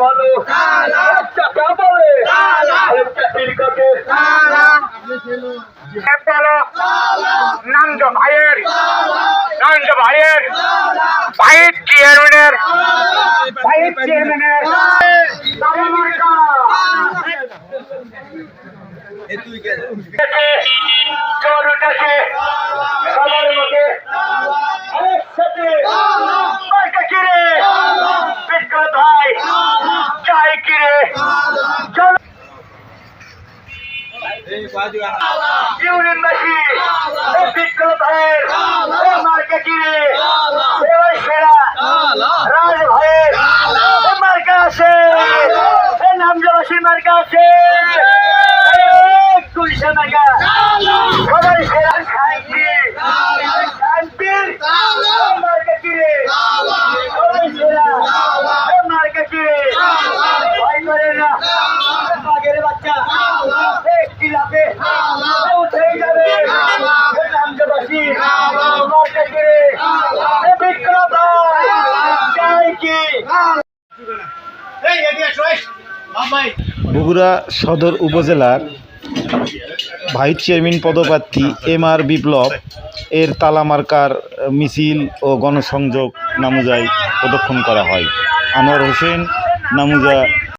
ভালো। চাচা বলে চাকরির কাছে নন্দ ভাইয়ের। নন্দ ভাইয়ের। ভাইয়ের চেয়ারম্যানের। ভাইয়ের চেয়ারম্যানের। চোর উঠেছে সবার মুখে একসাথে মার্কা কিরে বিক্রম ভাই চাই কিরে চলো ইউনিয়নবাসী বিক্রম ভাইয়ের মার্কা ওই সেরা রাজ ভাইয়ের মার্কা আছে নামজাবাসীর মার্কা আছে এ তুলসা মার্কা সেরা শান্তি শান্তির মার্কা কিরে সবাই বাচ্চা লাফে উঠে যাবে। নামজাবাসী কি? বগুড়া সদর উপজেলার ভাইস চেয়ারম্যান পদপ্রার্থী এম আর বিপ্লব এর তালামার্কার মিছিল ও গণসংযোগ নামুজায় প্রদক্ষণ করা হয়। আনোয়ার হোসেন নামুজা